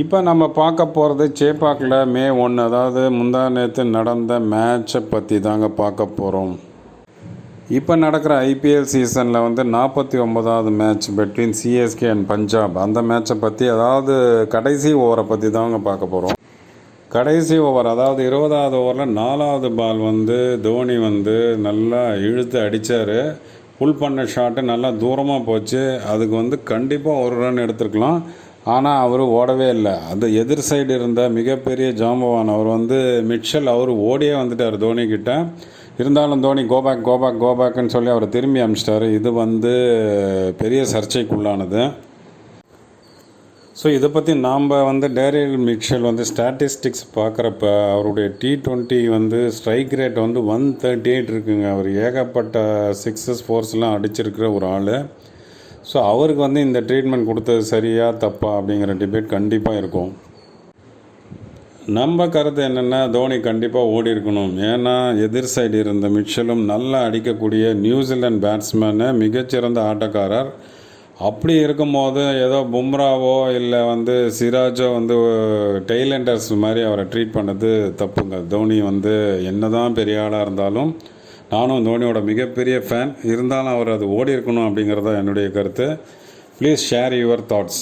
இப்போ நம்ம பார்க்க போகிறது சேப்பாக்கில் மே ஒன்று அதாவது முந்தா நேற்று நடந்த மேட்சை பற்றி தாங்க பார்க்க போகிறோம் இப்போ நடக்கிற ஐபிஎல் சீசனில் வந்து நாற்பத்தி ஒன்பதாவது match between CSK and Punjab அந்த மேட்சை பற்றி அதாவது கடைசி ஓவரை பற்றி தாங்க பார்க்க போகிறோம் கடைசி ஓவர் அதாவது இருபதாவது ஓவரில் நாலாவது பால் வந்து தோனி வந்து நல்லா இழுத்து அடித்தார் புல் பண்ண ஷாட்டு நல்லா தூரமாக போச்சு. அதுக்கு வந்து கண்டிப்பாக ஒரு ரன் எடுத்துருக்கலாம். ஆனால் அவர் ஓடவே இல்லை. அது எதிர் சைடு இருந்த மிகப்பெரிய ஜாம்பவான் அவர் வந்து மிட்சல் அவர் ஓடியே வந்துட்டார் தோனிக்கிட்ட இருந்தாலும் தோனி கோபேக் கோபேக் கோபேக்குன்னு சொல்லி அவரை திரும்பி அமிச்சிட்டாரு. இது வந்து பெரிய சர்ச்சைக்குள்ளானது. ஸோ இதை பற்றி நாம் வந்து டேரியல் மிக்சல் வந்து ஸ்டாட்டிஸ்டிக்ஸ் பார்க்குறப்ப அவருடைய டி டுவெண்ட்டி வந்து ஸ்ட்ரைக் ரேட் வந்து ஒன் தேர்ட்டி எயிட் இருக்குங்க. அவர் ஏகப்பட்ட சிக்ஸஸ் ஃபோர்ஸ்லாம் அடிச்சிருக்கிற ஒரு ஆள். ஸோ அவருக்கு வந்து இந்த ட்ரீட்மெண்ட் கொடுத்தது சரியா தப்பா அப்படிங்கிற டிபேட் கண்டிப்பாக இருக்கும். நம்ம கருத்து என்னென்னா தோனி கண்டிப்பாக ஓடி இருக்கணும். ஏன்னா எதிர் சைடு இருந்த மிச்சலும் நல்லா அடிக்கக்கூடிய நியூசிலாந்து பேட்ஸ்மேனு மிகச்சிறந்த ஆட்டக்காரர். அப்படி இருக்கும்போது ஏதோ பும்ராவோ இல்லை வந்து சிராஜோ வந்து டெய்லண்டர்ஸ் மாதிரி அவரை ட்ரீட் பண்ணது தப்புங்க. தோனி வந்து என்னதான் பெரிய ஆளாக இருந்தாலும் நானும் தோனியோட மிகப்பெரிய ஃபேன் இருந்தாலும் அவர் அது ஓடி இருக்கணும் அப்படிங்கிறது தான் என்னுடைய கருத்து. Please share your thoughts